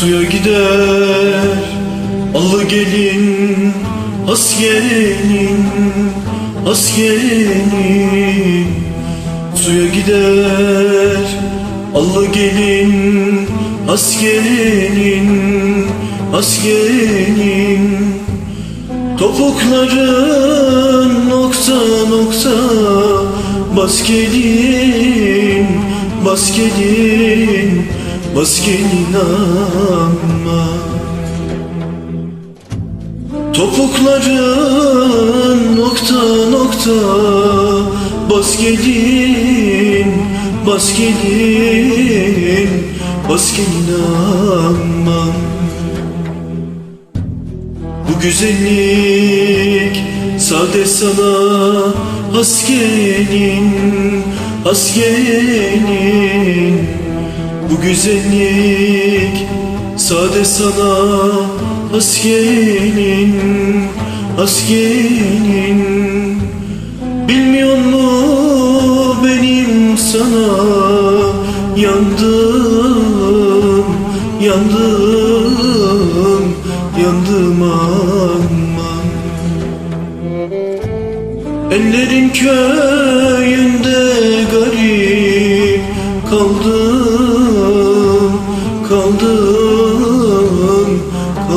Suya gider. Allı gelin Askerin Askerin. Suya gider. Allı gelin Askerin Askerin. Topukların nokta nokta Bas gelin, bas gelin, bas gelin ama Topukların nokta nokta. Bas gelin, bas gelin, bas gelin aman bu güzellik sade sana has gelin Bu güzellik sade sana has gelin, has gelin Bilmiyor mu benim sana yandım, yandım, yandım aman Ellerin köyünde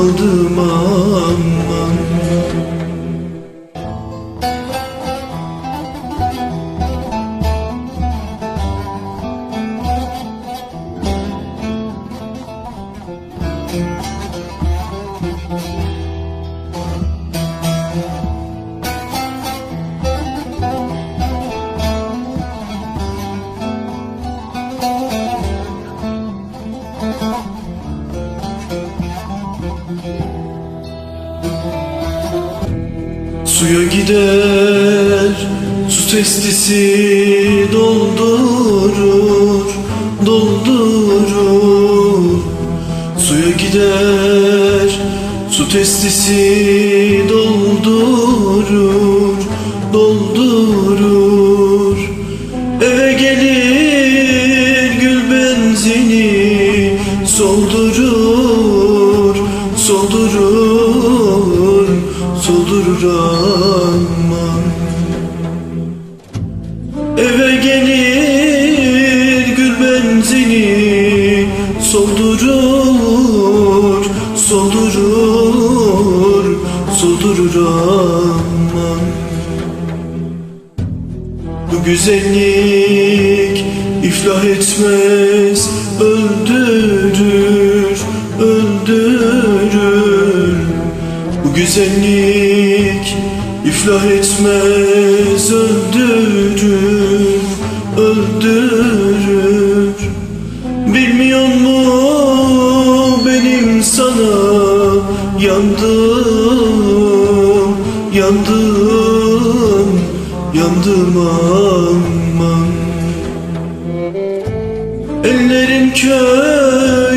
kaldım aman Suya gider Su testisi doldurur Doldurur. Suya gider Su testisi doldurur Doldurur. Eve gelir gül benzini Soldurur Soldurur Eve gelir gül benzini Soldurur Soldurur Soldurur aman. Bu güzellik iflah etmez Öldürür Öldürür. Bu güzellik iflah etmez Öldürür Öldürür. Bilmiyor mu benim sana yandım Yandım Yandım aman. Ellerin köyünde